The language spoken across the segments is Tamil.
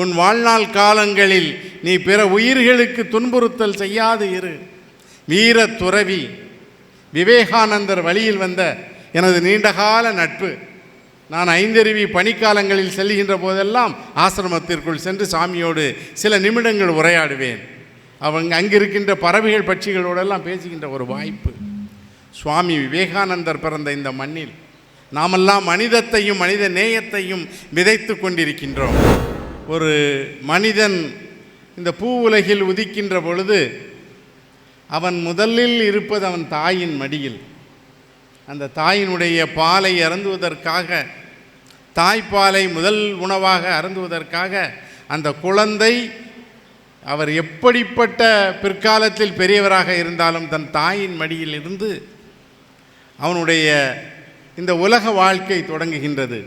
உன் வாழ்நாள் காலங்களில் நீ பிற உயிர்களுக்கு துன்புறுத்தல் செய்யாது இரு. வீர துறவி விவேகானந்தர் வழியில் வந்த எனது நீண்டகால நட்பு. நான் ஐந்தருவி பனிக்காலங்களில் செல்கின்ற போதெல்லாம் ஆசிரமத்திற்குள் சென்று சாமியோடு சில நிமிடங்கள் உரையாடுவேன். அவங்க அங்கிருக்கின்ற பறவைகள் பட்சிகளோடெல்லாம் பேசுகின்ற ஒரு வாய்ப்பு. சுவாமி விவேகானந்தர் பிறந்த இந்த மண்ணில் நாமெல்லாம் மனிதத்தையும் மனித நேயத்தையும் விதைத்து கொண்டிருக்கின்றோம். ஒரு மனிதன் இந்த பூ உலகில் உதிக்கின்ற பொழுது அவன் முதலில் இருப்பது அவன் தாயின் மடியில். அந்த தாயினுடைய பாலை அருந்துவதற்காக தாய்ப்பாலை முதல் உணவாக அருந்துவதற்காக அந்த குழந்தை அவர் எப்படிப்பட்ட பிற்காலத்தில் பெரியவராக இருந்தாலும் தன் தாயின் மடியில் இருந்து அவனுடைய இந்த உலக வாழ்க்கை தொடங்குகின்றது.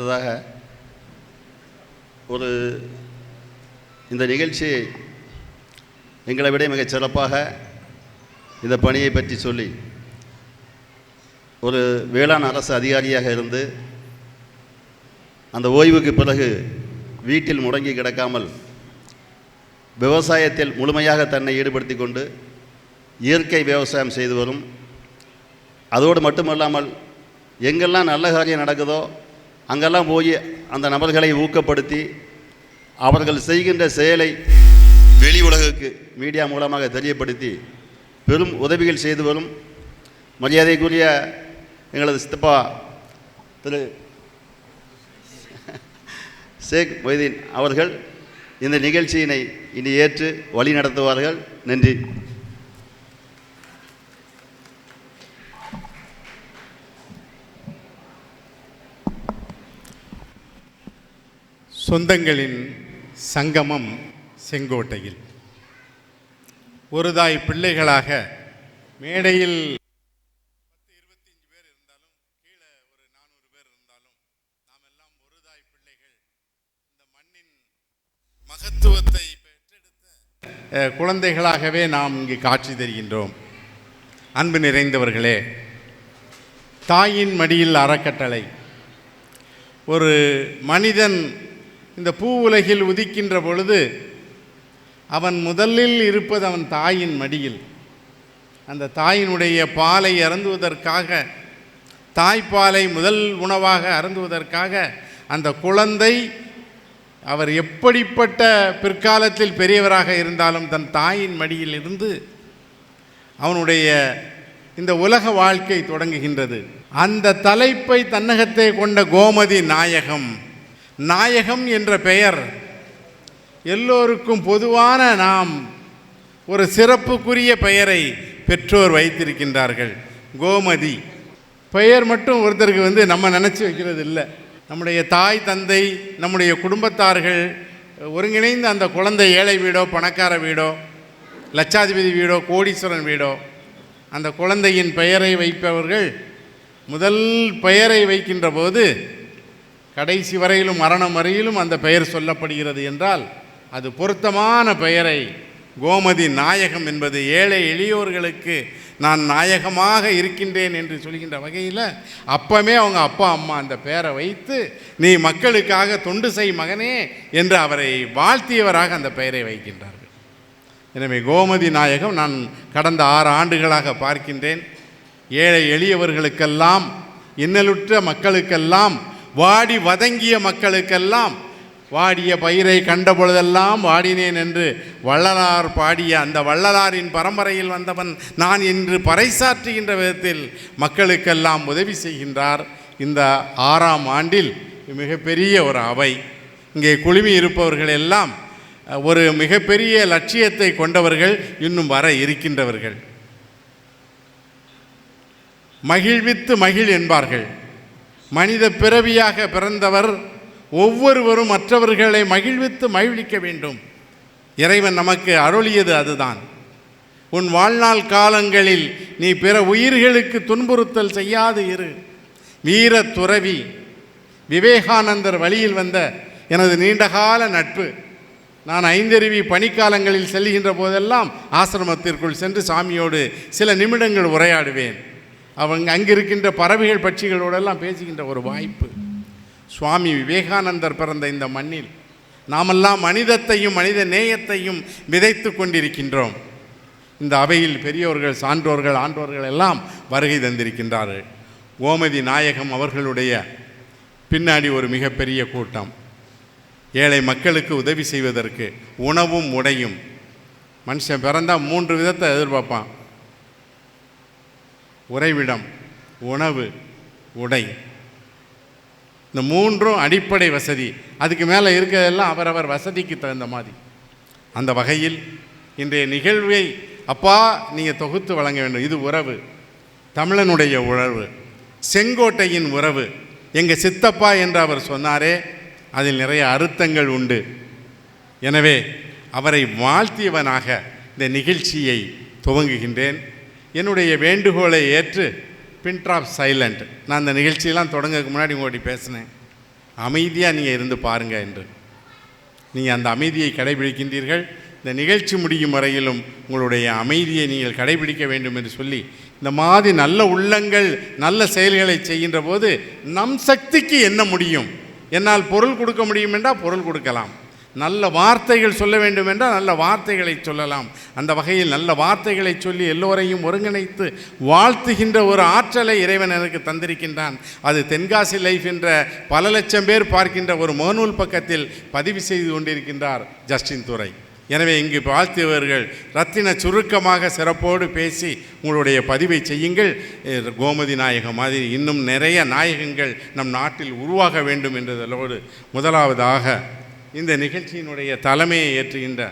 அடுத்ததாக ஒரு இந்த நிகழ்ச்சி எங்களை விட மிகச் சிறப்பாக இந்த பணியை பற்றி சொல்லி ஒரு வேளாண் அரசு அதிகாரியாக இருந்து அந்த ஓய்வுக்கு பிறகு வீட்டில் முடங்கி கிடக்காமல் விவசாயத்தில் முழுமையாக தன்னை ஈடுபடுத்தி கொண்டு இயற்கை விவசாயம் செய்து வரும். அதோடு மட்டுமல்லாமல் எங்கெல்லாம் நல்ல காரியம் நடக்குதோ அங்கெல்லாம் போய் அந்த நபர்களை ஊக்கப்படுத்தி அவர்கள் செய்கின்ற செயலை வெளி உலகுக்கு மீடியா மூலமாக தெரியப்படுத்தி பெரும் உதவிகள் செய்து வரும். மரியாதைக்குரிய எங்களது சித்தப்பா திரு ஷேக் மொய்தீன் அவர்கள் இந்த நிகழ்ச்சியினை இனி ஏற்று வழி நடத்துவார்கள். நன்றி. சொந்தங்களின் சங்கமம் செங்கோட்டையில். ஒரு தாய் பிள்ளைகளாக மேடையில் பத்து இருபத்தஞ்சு பேர் இருந்தாலும் கீழே ஒரு நானூறு பேர் இருந்தாலும் நாம் எல்லாம் ஒரு தாய் பிள்ளைகள். இந்த மண்ணின் மகத்துவத்தை பெற்றெடுத்த குழந்தைகளாகவே நாம் இங்கு காட்சி தருகின்றோம். அன்பு நிறைந்தவர்களே தாயின் மடியில் அறக்கட்டளை. ஒரு மனிதன் இந்த பூ உலகில் உதிக்கின்ற பொழுது அவன் முதலில் இருப்பது அவன் தாயின் மடியில். அந்த தாயினுடைய பாலை அருந்துவதற்காக தாய்ப்பாலை முதல் உணவாக அருந்துவதற்காக அந்த குழந்தை அவர் எப்படிப்பட்ட பிற்காலத்தில் பெரியவராக இருந்தாலும் தன் தாயின் மடியில் இருந்து அவனுடைய இந்த உலக வாழ்க்கை தொடங்குகின்றது. அந்த தலைப்பை தன்னகத்தை கொண்ட கோமதி நாயகம் நாயகம் என்ற பெயர். எல்லோருக்கும் பொதுவான நாம் ஒரு சிறப்புக்குரிய பெயரை பெற்றோர் வைத்திருக்கின்றார்கள். கோமதி. பெயர் மட்டும் ஒருத்தருக்கு வந்து நம்ம நினச்சி வைக்கிறது இல்லை. நம்முடைய தாய் தந்தை நம்முடைய குடும்பத்தார்கள் ஒருங்கிணைந்து அந்த குழந்தை ஏழை வீடோ பணக்கார வீடோ லட்சாதிபதி வீடோ கோடீஸ்வரன் வீடோ அந்த குழந்தையின் பெயரை வைப்பவர்கள் முதல் பெயரை வைக்கின்ற போது கடைசி வரையிலும் மரணம் வரையிலும் அந்த பெயர் சொல்லப்படுகிறது என்றால் அது பொருத்தமான பெயரை கோமதி நாயகம் என்பது ஏழை எளியோர்களுக்கு நான் நாயகமாக இருக்கின்றேன் என்று சொல்கின்ற வகையில் அப்பமே அவங்க அப்பா அம்மா அந்த பெயரை வைத்து நீ மக்களுக்காக தொண்டு செய் மகனே என்று அவரை வாழ்த்தியவராக அந்த பெயரை வைக்கின்றார்கள். எனவே கோமதி நாயகம் நான் கடந்த ஆறு ஆண்டுகளாக பார்க்கின்றேன். ஏழை எளியவர்களுக்கெல்லாம் இன்னலுற்ற மக்களுக்கெல்லாம் வாடி வதங்கிய மக்களுக்கெல்லாம் வாடிய பயிரை கண்ட பொழுதெல்லாம் வாடினேன் என்று வள்ளலார் பாடிய அந்த வள்ளலாரின் பரம்பரையில் வந்தவன் நான் என்று பறைசாற்றுகின்ற விதத்தில் மக்களுக்கெல்லாம் உதவி செய்கின்றார். இந்த ஆறாம் ஆண்டில் மிகப்பெரிய ஒரு அவை. இங்கே குழுமி இருப்பவர்கள் எல்லாம் ஒரு மிகப்பெரிய லட்சியத்தை கொண்டவர்கள் இன்னும் வர இருக்கின்றவர்கள். மகிழ்வித்து மகிழ் என்பார்கள். மனித பிறவியாக பிறந்தவர் ஒவ்வொருவரும் மற்றவர்களை மகிழ்வித்து மகிழ்விக்க வேண்டும். இறைவன் நமக்கு அருளியது அதுதான். உன் வாழ்நாள் காலங்களில் நீ பிற உயிர்களுக்கு துன்புறுத்தல் செய்யாது இரு. வீர துறவி விவேகானந்தர் வழியில் வந்த எனது நீண்டகால நட்பு. நான் ஐந்தருவி பனிக்காலங்களில் செல்கின்ற போதெல்லாம் ஆசிரமத்திற்குள் சென்று சாமியோடு சில நிமிடங்கள் உரையாடுவேன். அவங்க அங்கிருக்கின்ற பறவைகள் பட்சிகளோடெல்லாம் பேசுகின்ற ஒரு வாய்ப்பு. சுவாமி விவேகானந்தர் பிறந்த இந்த மண்ணில் நாமெல்லாம் மனிதத்தையும் மனித நேயத்தையும் விதைத்து கொண்டிருக்கின்றோம். இந்த அவையில் பெரியோர்கள் சான்றோர்கள் ஆன்றோர்கள் எல்லாம் வருகை தந்திருக்கின்றார்கள். கோமதி நாயகம் அவர்களுடைய பின்னாடி ஒரு மிகப்பெரிய கூட்டம். ஏழை மக்களுக்கு உதவி செய்வதற்கு உணவும் உடையும். மனுஷன் பிறந்தால் மூன்று விதத்தை எதிர்பார்ப்பான். உறைவிடம் உணவு உடை. இந்த மூன்றும் அடிப்படை வசதி. அதுக்கு மேலே இருக்கிறதெல்லாம் அவரவர் வசதிக்கு தகுந்த மாதிரி. அந்த வகையில் இன்றைய நிகழ்வை அப்பா நீங்கள் தொகுத்து வழங்க வேண்டும். இது உறவு. தமிழனுடைய உறவு. செங்கோட்டையின் உறவு. எங்கள் சித்தப்பா என்று அவர் சொன்னாரே அதில் நிறைய அர்த்தங்கள் உண்டு. எனவே அவரை வாழ்த்தியவனாக இந்த நிகழ்ச்சியை துவங்குகின்றேன். என்னுடைய வேண்டுகோளை ஏற்று பின்ட்ராப் சைலண்ட் நான் அந்த நிகழ்ச்சியெல்லாம் தொடங்கறதுக்கு முன்னாடி உங்கள்கிட்ட பேசினேன். அமைதியாக நீங்கள் இருந்து பாருங்கள் என்று. நீங்கள் அந்த அமைதியை கடைபிடிக்கின்றீர்கள். இந்த நிகழ்ச்சி முடியும் வரையிலும் உங்களுடைய அமைதியை நீங்கள் கடைபிடிக்க வேண்டும் என்று சொல்லி இந்த மாதிரி நல்ல உள்ளங்கள் நல்ல செயல்களை செய்கின்ற போது நம் சக்திக்கு என்ன முடியும்? என்னால் பொருள் கொடுக்க முடியும் என்றால் பொருள் கொடுக்கலாம். நல்ல வார்த்தைகள் சொல்ல வேண்டும் என்றால் நல்ல வார்த்தைகளை சொல்லலாம். அந்த வகையில் நல்ல வார்த்தைகளை சொல்லி எல்லோரையும் ஒருங்கிணைத்து வாழ்த்துகின்ற ஒரு ஆற்றலை இறைவன் எனக்கு தந்திருக்கின்றான். அது தென்காசி லைஃப் என்ற பல லட்சம் பேர் பார்க்கின்ற ஒரு மோனூல் பக்கத்தில் பதிவு செய்து கொண்டிருக்கின்றார் ஜஸ்டின் துறை எனவே இங்கு வாழ்த்தியவர்கள் ரத்தின சுருக்கமாக சிறப்போடு பேசி உங்களுடைய பதிவை செய்யுங்கள். கோமதி நாயகம் மாதிரி இன்னும் நிறைய நாயகங்கள் நம் நாட்டில் உருவாக வேண்டும் என்றதோடு முதலாவதாக இந்த நிகழ்ச்சியினுடைய தலைமையை ஏற்றுகின்ற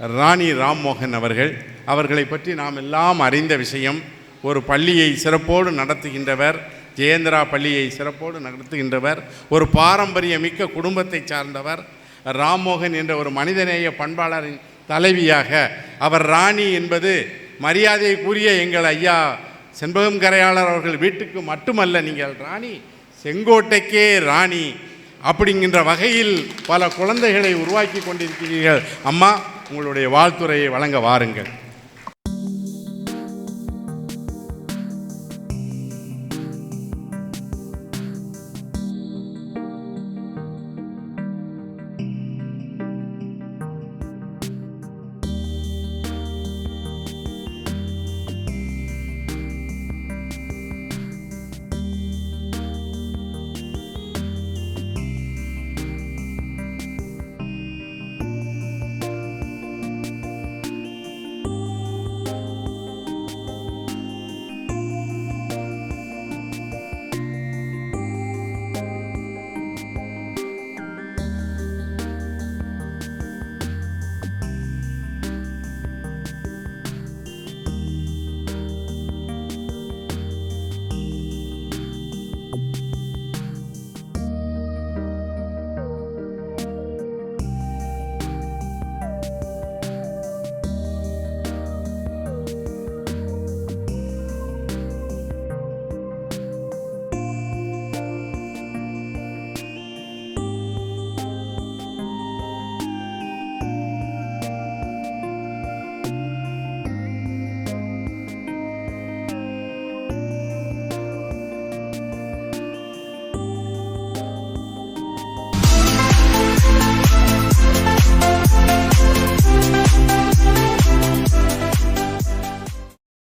ராணி ராம்மோகன் அவர்கள் அவர்களை பற்றி நாம் எல்லாம் அறிந்த விஷயம் ஒரு பள்ளியை சிறப்போடு நடத்துகின்றவர் ஜெயேந்திரா பள்ளியை சிறப்போடு நடத்துகின்றவர் ஒரு பாரம்பரிய மிக்க குடும்பத்தை சார்ந்தவர் ராம்மோகன் என்ற ஒரு மனிதநேய பண்பாளரின் தலைவியாக அவர் ராணி என்பது மரியாதைக்குரிய எங்கள் ஐயா செண்பகம் கரையாளர் அவர்கள் வீட்டுக்கு மட்டுமல்ல நீங்கள் ராணி செங்கோட்டைக்கே ராணி அப்படிங்கின்ற வகையில் பல குழந்தைகளை உருவாக்கி கொண்டிருக்கிறீர்கள். அம்மா உங்களுடைய வாழ்த்துறையை வழங்க வாருங்கள்.